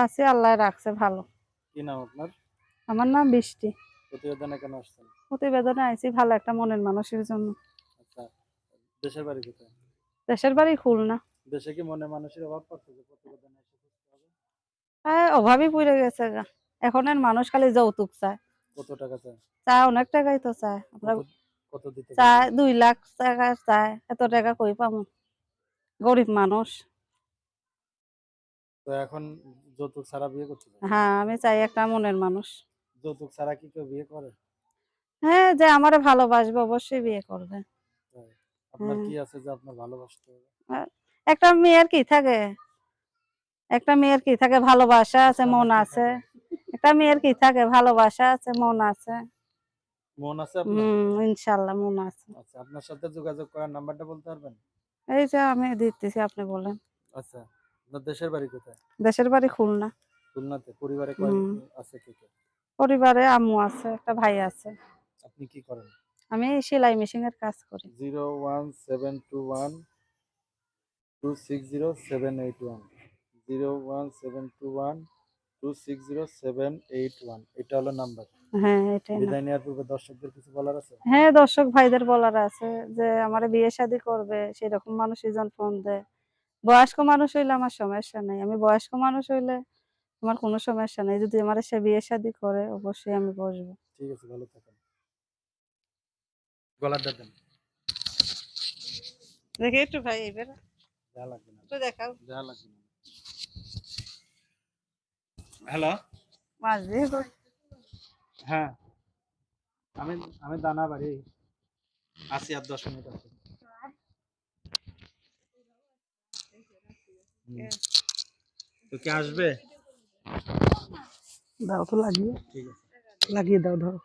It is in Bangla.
আছে আল্লাহ রাখছে ভালো। কি নাম আপনার? আমার নাম বৃষ্টি। প্রতিবেদনে কেন আসছেন? প্রতিবেদনে আইছি ভালো একটা মনের মানুষের জন্য। আচ্ছা দেশের বাড়ি কোথায়? দেশের বাড়ি খুলনা। দেশে কি মনে মানুষের অভাব পড়ছে যে প্রতিবেদনে এসে খুঁজতে হবে? হ্যাঁ অভাবই পড়ে গেছে গা। এখন আর মানুষ খালি যৌতুক চায়। কত টাকা চায়? চায় অনেক টাকাই তো চায়। আমরা কত- দিতে চায়? দুই লাখ টাকা চায়। এত টাকা কই পাবো? গরিব মানুষ। তো এখন যৌতুক ছাড়া বিয়ে করতে হ্যাঁ আমি চাই একটা মনের মানুষ। যৌতুক ছাড়া কি কেউ বিয়ে করে? হ্যাঁ যে আমারে ভালোবাসবে অবশ্যই বিয়ে করবে। আপনার কি আছে যে আপনার ভালোবাসতে হবে? একটা মেয়ের কি থাকে? একটা মেয়ের কি থাকে? ভালোবাসা আছে মন আছে। একটা মেয়ের কি থাকে? ভালোবাসা আছে মন আছে। মন আছে আপনার? হম ইনশাল্লাহ মন আছে। আচ্ছা আপনার সাথে যোগাযোগ করার নাম্বারটা বলতে পারবেন? এই যে আমি দিতেছি আপনি বলেন। আচ্ছা। দেশের বাড়ি কোথায়? দেশের বাড়ি খুলনা। খুলনাতে পরিবারে কয় হুম। আছে কে কে? পরিবারে আম্মু আছে একটা ভাই আছে। আপনি কি করেন? আমি সেলাই মেশিন এর কাজ করি। Zero one seven two one two six zero seven eight one. Zero one seven two one two six zero seven eight one. এটা হলো নাম্বার। হ্যাঁ এটাই বিদায় নেওয়ার পূর্বে দর্শকদের কিছু বলার আছে? হ্যাঁ দর্শক ভাইদের বলার আছে যে আমার বিয়ে শাদী করবে সেরকম মানুষ ফোন দেয়। বয়স্ক মানুষ হইলে আমার সমস্যা নাই। আমি বয়স্ক মানুষ হইলে আমার কোনো সমস্যা নাই। যদি আমার সে বিয়ে শাদী করে অবশ্যই আমি বসবো। ঠিক আছে ভালো থাকেন। গলার দেন। দেখি একটু ভাই এবার যা লাগবে না। একটু দেখাও। যা লাগবে না। হ্যালো? মাছ দিয়ে হ্যাঁ। আমি আমি দানা বাড়ি। আছি আর দশ মিনিট আছে। তো কে আসবে? দাও তো লাগিয়ে। ঠিক আছে। লাগিয়ে দাও ধরো।